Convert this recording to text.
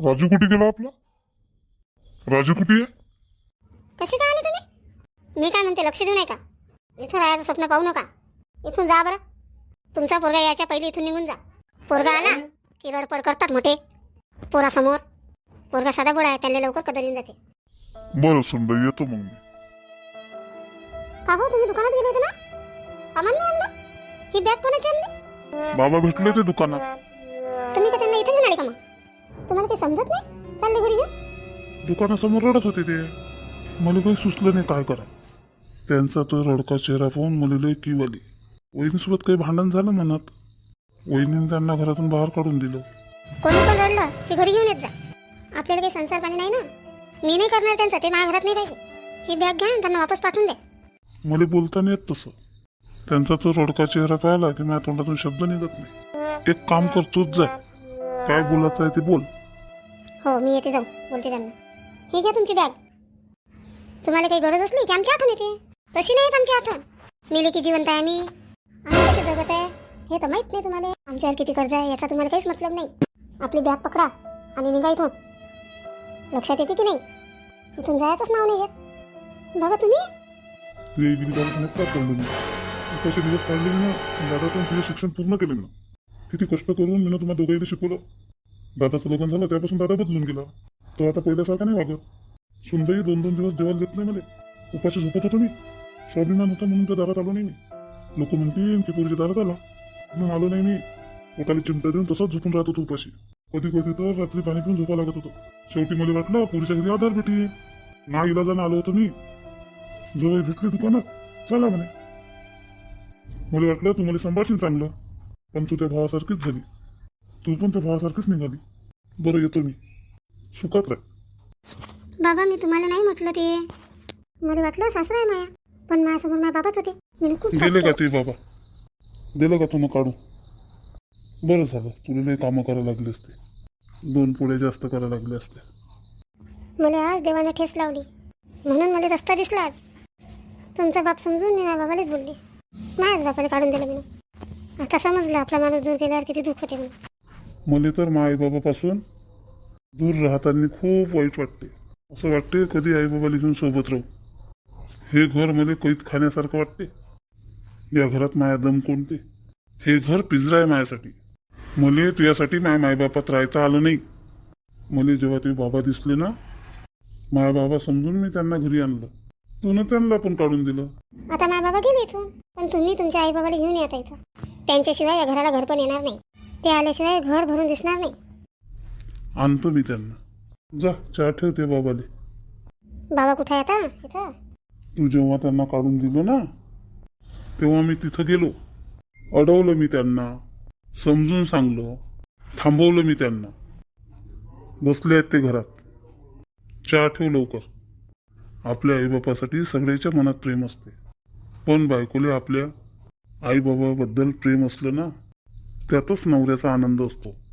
राजू कुठे गेला आपला? राजू कुठे आहे? कशी काय आले तुम्ही? मी काय म्हणते लक्ष देऊ नये का? इथून राहायचं स्वप्न पाहू नका. इथून जा बरं. तुमचा पोरगा यायच्या पहिले इथून निघून जा. पोरगा आला की रडपड करतात मोठे. पोरासमोर. पोरगा साधा बुडा आहे त्यांना लवकर कदरीन जाते. बरं सुंदर येतो मग मी. का हो तुम्ही दुकानात गेले होते ना? सामान नाही आणलं? ही बॅग कोणाची आणली? बाबा भेटले ते दुकानात. काही समजत नाही? चालले घरी घेऊन दुकानासमोर रडत होते ते. मला काही सुचलं नाही काय करा. त्यांचा तो रडका चेहरा पाहून मुलीला की वाली वहिनीसोबत काही भांडण झालं म्हणत वहिनीने त्यांना घरातून बाहेर काढून दिलं. कोणी पण रडलं की घरी घेऊन येत जा. आपल्याला काही संसार पाणी नाही ना? मी नाही करणार त्यांचं ते माझ्या घरात नाही पाहिजे. ही बॅग घ्या आणि त्यांना वापस पाठवून द्या. मला बोलता नाही येत तसं. त्यांचा तो रडका चेहरा पाहिला की माझ्या तोंडातून शब्द निघत नाही. एक काम कर तूच जाय काय बोलायचं आहे ते बोल. हो मी येते जाऊ बोलते त्यांना. हे घ्या तुमची बॅग. तुम्हाला काही गरज असली की आमची आठवण येते? तशी नाही आमची आठवण. मेले की जिवंत आहे आम्ही आम्ही कसे जगत आहे हे तर माहीत नाही तुम्हाला. आमच्यावर किती कर्ज आहे याचा तुम्हाला काहीच मतलब नाही. आपली बॅग पकडा आणि निघा इथून. लक्षात येते की नाही? इथून जायचंच नाव नाही घेत. बघा तुम्ही? ते मी? दिवस काढले मी ना. दादा तुझं शिक्षण पूर्ण केलं मी किती कष्ट करून मी तुम्हाला दोघांना शिकवलं. दादाचं लग्न झालं त्यापासून दादा बदलून गेला. तो आता पहिल्यासारखा नाही वागत. सुंदरही दोन दोन दिवस देवाला देत नाही मला. उपाशी झोपत होतो मी. स्वाभिमान होता म्हणून त्या दारात आलो नाही मी. लोक म्हणतील की पुरीच्या दारात आला. म्हणून आलो नाही मी. पोटाला चिमटा देऊन तसाच झोपून राहत होतो उपाशी. कधी कधी तर रात्री पाणी पिऊन झोपा लागत होतो. शेवटी मला वाटलं पुरीच्या घरी आधार भेटी. ना इलाजाने आलो होतो मी. जवळ भेटले दुकानात. चला म्हणे. मला वाटलं तू मला सांभाळशील चांगलं. पण तू त्या भावासारखीच झाली. तू पण त्या भावासारखीच निघाली. बरं येतो मी. सुखात राह. बाबा मी तुम्हाला नाही म्हटलं ते. मला वाटलं सासरा आहे माया पण माझ्यासमोर माझ्या बाबाच होते. मी खूप गेले का ते बाबा? दिलं का तुला काढू बरं झालं तुला नाही कामं करायला लागली असते. दोन पुढे जास्त करायला लागले असते मला आज देवाने ठेस लावली. म्हणून मला रस्ता दिसला आज. तुमचा बाप समजून मी माझ्या बाबालाच बोलली. माझ्याच बापाने काढून दिलं म्हणून आता समजलं आपला माणूस दूर गेल्यावर किती दुःख होते म्हणून. मला तर आईबाबापासून दूर राहताना खूप वाईट वाटते. असं वाटते कधी आईबाबाला घेऊन सोबत राहू. हे घर मला कैद खाण्यासारखं वाटते. या घरात माया दम कोणते? हे घर पिंजरा आहे माझ्यासाठी मले तुझ्यासाठी माझ्या मायबापात राहता आलं नाही. मला जेव्हा ते बाबा दिसले ना माया बाबा समजून मी त्यांना घरी आणलं. तू त्यांना पण काढून दिलं. आता माय बाबा गेले इथून. पण तुम्ही तुमच्या आई बाबाला घेऊन येता इथं. त्यांच्याशिवाय या घराला घर पण येणार नाही. ते आल्याशिवाय घर भरून दिसणार नाही. आणतो मी त्यांना. जा चहा ठेवते बाबाले. बाबा कुठे आहे आता इथं? तू जेव्हा त्यांना काढून दिलं ना तेव्हा मी तिथं गेलो. अडवलं मी त्यांना. समजून सांगलं. थांबवलं मी त्यांना. बसले आहेत ते घरात. चहा ठेव लवकर. आपल्या आईबापासाठी सगळ्याच्या मनात प्रेम असते. पण बायकोले आपल्या आईबाबाबद्दल प्रेम असलं ना त्यातच नवऱ्याचा आनंद असतो.